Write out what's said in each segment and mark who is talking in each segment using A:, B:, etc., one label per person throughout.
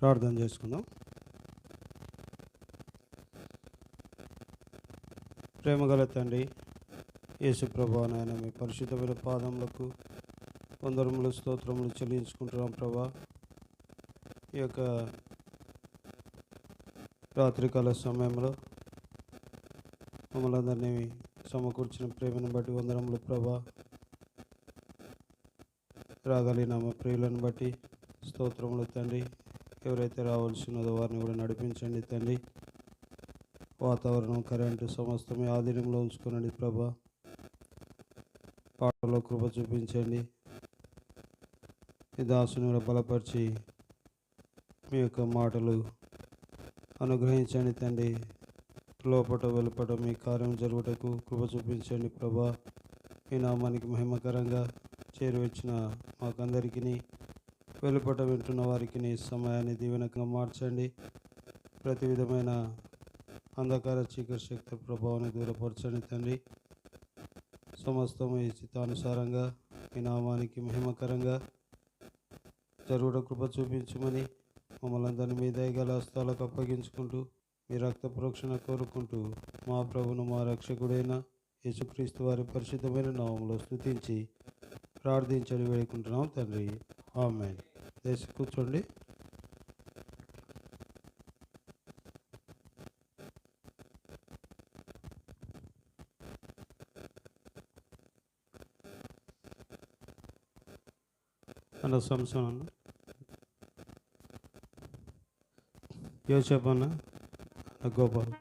A: ప్రార్థన చేసుకుందాం. ప్రేమగల తండ్రి యేసుప్రభా నాయన మీ పరిశుద్ధమైన పాదములకు వందరములు స్తోత్రములు చెల్లించుకుంటున్నాం ప్రభా. ఈ యొక్క రాత్రికాల సమయంలో మమ్మల్ని అందరినీ సమకూర్చిన ప్రేమను బట్టి వందరములు ప్రభా. రాగలిగిన మా ప్రియులను బట్టి స్తోత్రములు తండ్రి. ఎవరైతే రావాల్సినదో వారిని కూడా నడిపించండి తండ్రి. వాతావరణం కరెంటు సమస్తమే ఆధీనంలో ఉంచుకోనండి ప్రభా. పాటలో కృప చూపించండి. ఈ దాసుని కూడా బలపరిచి మీ యొక్క మాటలు అనుగ్రహించండి తండ్రి. లోపట వెలుపట మీ కార్యం జరుగుటకు కృప చూపించండి ప్రభా. మీ నామానికి మహిమకరంగా చేరువచ్చిన మాకందరికీ వెలుపట వింటున్న వారికి నీ సమయాన్ని దీవెనకంగా మార్చండి. ప్రతి విధమైన అంధకార చీకటి శక్తి ప్రభావాన్ని దూరపరచండి తండ్రి. సమస్తము ఈ చిత్తానుసారంగా మీ నామానికి మహిమకరంగా జరుగుట కృప చూపించమని మమ్మల్ని అందరినీ మీ దయగల హస్తాలకు అప్పగించుకుంటూ మీ రక్త ప్రోక్షణ కోరుకుంటూ మా ప్రభును మా రక్షకుడైన యేసుక్రీస్తు వారి పరిశుద్ధమైన నామంలో స్తుతించి ప్రార్థించని వేడుకుంటున్నాం తండ్రి. ఆమె దేశ కూర్చోండి అన్న సంసం అన్న యోసేపు అన్న అన్న గోపాల్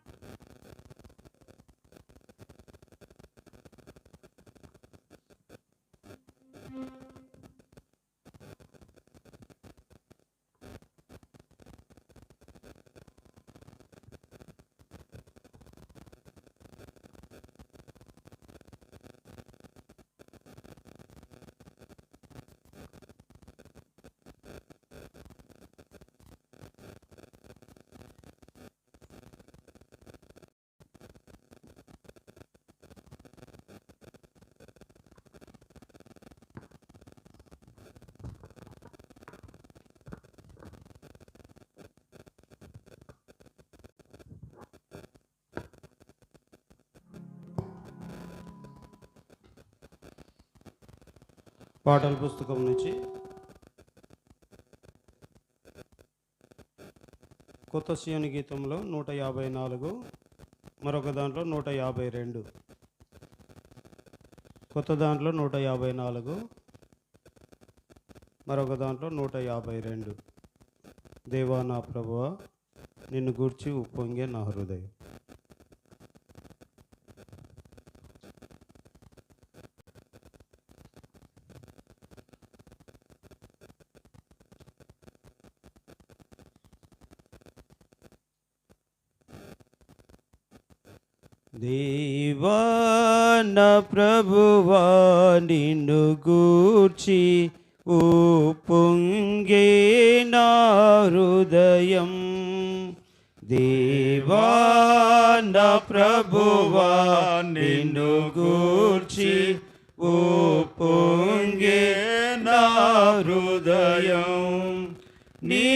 A: పాటల పుస్తకం నుంచి కొత్త సియోని గీతంలో నూట యాభై నాలుగు మరొక దాంట్లో నూట యాభై రెండు. కొత్త దాంట్లో నూట యాభై నాలుగు మరొక దాంట్లో నూట యాభై రెండు. దేవా నా ప్రభువ నిన్ను గూర్చి ఉప్పొంగే నా హృదయం. దేవాన ప్రభువా నిన్ను గూర్చి ఓ పొంగే నా హృదయం. దేవాన ప్రభువా నిన్ను గూర్చి ఓ పొంగే నా హృదయం. నీ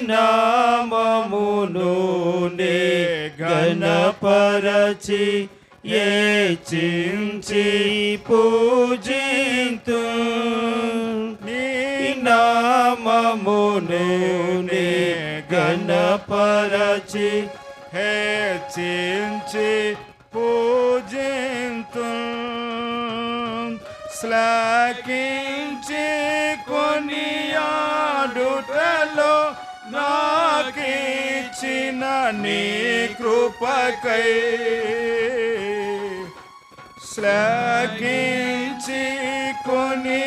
A: నామమును నే గణపరచి ఏ చించి పూజింతు. నీ నామమును నే గణపరచి
B: హెచ్చించి పూజింతు. శ్లాకించి కొనియాడుటలో నాకిచ్చిన నీ కృపకై శ్లాఘించి కొనియాడుటలో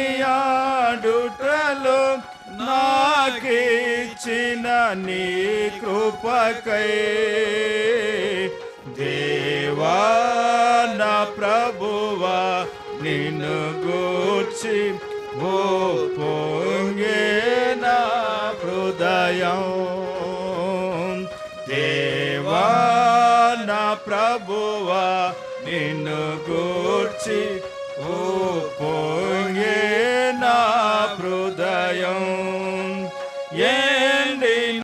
B: నాకిచ్చిన నీ కృపకై దేవా నా ప్రభువా నిన్ను గూర్చి ఓ పొంగే నా హృదయం. ప్రభువా నిన్ను గూర్చి ఓ పొంగే నా హృదయం. ఏ